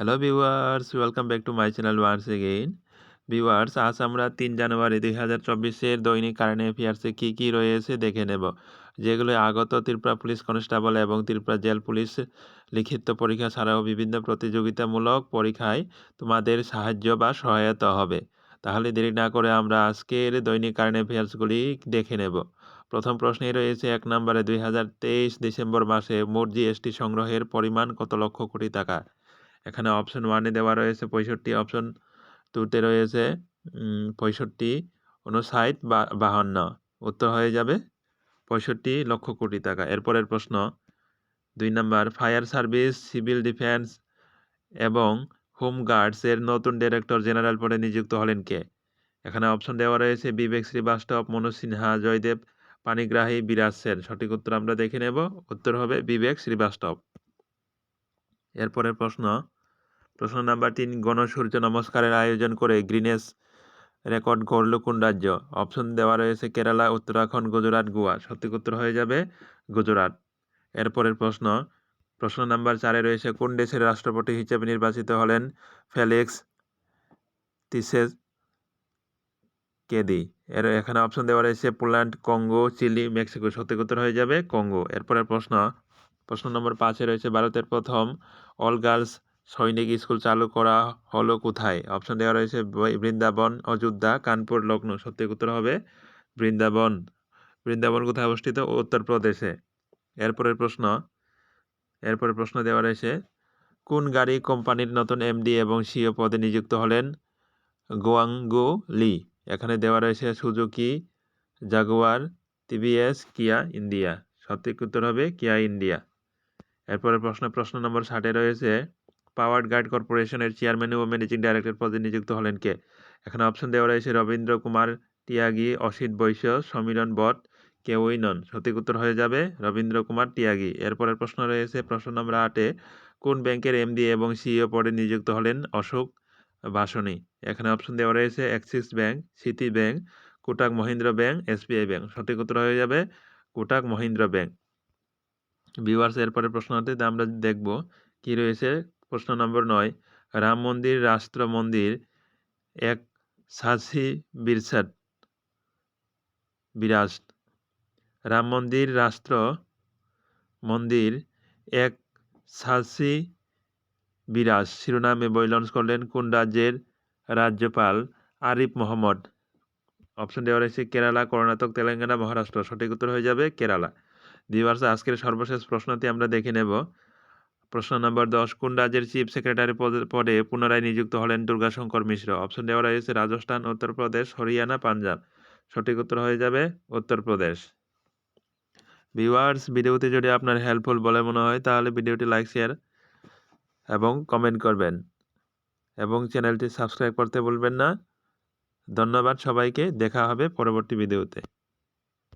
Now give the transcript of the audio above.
Hello viewers welcome back to my channel once again viewers আজ আমরা তিন জানুয়ারি দুই হাজার চব্বিশের দৈনিক কারেন্ট অ্যাফেয়ার্সে কী কী রয়েছে দেখে নেব। যেগুলো আগত ত্রিপুরা পুলিশ কনস্টেবল এবং ত্রিপুরা জেল পুলিশ লিখিত পরীক্ষা ছাড়াও বিভিন্ন প্রতিযোগিতামূলক পরীক্ষায় তোমাদের সাহায্য বা সহায়তা হবে। তাহলে দেরি না করে আমরা আজকের দৈনিক কারেন্ট অ্যাফেয়ার্সগুলি দেখে নেব। প্রথম প্রশ্নেই রয়েছে, এক নম্বরে দুই হাজার তেইশ ডিসেম্বর মাসে মোট জিএসটি সংগ্রহের পরিমাণ কত লক্ষ কোটি টাকা? এখানে অপশন ওয়ানে দেওয়া রয়েছে পঁয়ষট্টি অপশন টুতে রয়েছে পঁয়ষট্টি উনষাট বা বাহান্ন। উত্তর হয়ে যাবে পঁয়ষট্টি লক্ষ কোটি টাকা। এরপরের প্রশ্ন, দুই নম্বর, ফায়ার সার্ভিস, সিভিল ডিফেন্স এবং হোম গার্ডসের নতুন ডিরেক্টর জেনারেল পদে নিযুক্ত হলেন কে? এখানে অপশন দেওয়া রয়েছে বিবেক শ্রীবাস্তব, মনোজ সিনহা, জয়দেব, পানিগ্রাহী, বিরাজ সেন। সঠিক উত্তর আমরা দেখে নেব। উত্তর হবে বিবেক শ্রীবাস্তব। এরপরের প্রশ্ন প্রশ্ন নাম্বার তিন, গণসূর্য নমস্কারের আয়োজন করে গ্রিনেস রেকর্ড গড়ল কোন রাজ্য? অপশন দেওয়া রয়েছে কেরালা, উত্তরাখণ্ড, গুজরাট, গোয়া। সঠিক উত্তর হয়ে যাবে গুজরাট। এরপরের প্রশ্ন প্রশ্ন নাম্বার চারে রয়েছে, কোন দেশের রাষ্ট্রপতি হিসেবে নির্বাচিত হলেন ফেলিক্স তিসেস কেদি? এর এখানে অপশন দেওয়া রয়েছে, পোল্যান্ড, কঙ্গো, চিলি, মেক্সিকো। সঠিক উত্তর হয়ে যাবে কঙ্গো। এরপরের প্রশ্ন প্রশ্ন নম্বর পাঁচে রয়েছে, ভারতের প্রথম অল গার্লস সৈনিক স্কুল চালু করা হলো কোথায়? অপশন দেওয়া রয়েছে বৃন্দাবন, অযোধ্যা, কানপুর লগ্ন সত্যি উত্তর হবে বৃন্দাবন। বৃন্দাবন কোথায় অবস্থিত? উত্তরপ্রদেশে। এরপরের প্রশ্ন। এরপরের প্রশ্ন দেওয়া রয়েছে, কোন গাড়ি কোম্পানির নতুন এমডি এবং সিও পদে নিযুক্ত হলেন? গোয়াঙ্গো লি এখানে দেওয়া রয়েছে Suzuki, Jaguar, TVS, Kia India. সঠিক উত্তর হবে কিয়া ইন্ডিয়া। এরপরে প্রশ্ন প্রশ্ন নম্বর ষাটে রয়েছে পাওয়ার গার্ড কর্পোরেশনের চেয়ারম্যান ও ম্যানেজিং ডাইরেক্টর পদে নিযুক্ত হলেন কে? এখানে অপশন দেওয়া রয়েছে রবীন্দ্র কুমার টিয়াগি, অসিত বৈশ্য, সমীরণ বট, কেউই নন। সঠিক উত্তর হয়ে যাবে রবীন্দ্র কুমার টিয়াগি। এরপরের প্রশ্ন রয়েছে প্রশ্ন নম্বর আটে কোন ব্যাংকের এমডি এবং সিইও পদে নিযুক্ত হলেন অশোক বাসনী? এখানে অপশন দেওয়া রয়েছে Axis bank, Citi bank, Kotak Mahindra bank, SBI bank. সঠিক উত্তর হয়ে যাবে কোটাক মহিন্দ্র ব্যাংক। ভিউয়ার্স এরপরে প্রশ্নটিতে আমরা দেখব কি রয়েছে প্রশ্ন নম্বর নয়, রাম মন্দির, রাষ্ট্র মন্দির, এক সাসি বিরসাট বিরাজ, রাম মন্দির, রাষ্ট্র মন্দির, এক সাসি বিরাজ, শিরোনামে বই লঞ্চ করলেন কোন রাজ্যের রাজ্যপাল আরিফ মোহাম্মদ? অপশন দেওয়া রয়েছে কেরালা, কর্ণাটক, তেলেঙ্গানা, মহারাষ্ট্র। সঠিক উত্তর হয়ে যাবে কেরালা। দিবার্স আজকের সর্বশেষ প্রশ্নটি আমরা দেখে নেব। প্রশ্ন নম্বর দশ, কোন রাজ্যের চিফ সেক্রেটারি পদে পুনরায় নিযুক্ত হলেন দুর্গাশঙ্কর মিশ্র? অপশন দেওয়া রয়েছে রাজস্থান, উত্তরপ্রদেশ, হরিয়ানা, পাঞ্জাব। সঠিক উত্তর হয়ে যাবে উত্তরপ্রদেশ। ভিউয়ার্স, ভিডিওটি যদি আপনার হেল্পফুল বলে মনে হয়, তাহলে ভিডিওটি লাইক, শেয়ার এবং কমেন্ট করবেন। এবং চ্যানেলটি সাবস্ক্রাইব করতে ভুলবেন না। ধন্যবাদ সবাইকে, দেখা হবে পরবর্তী ভিডিওতে।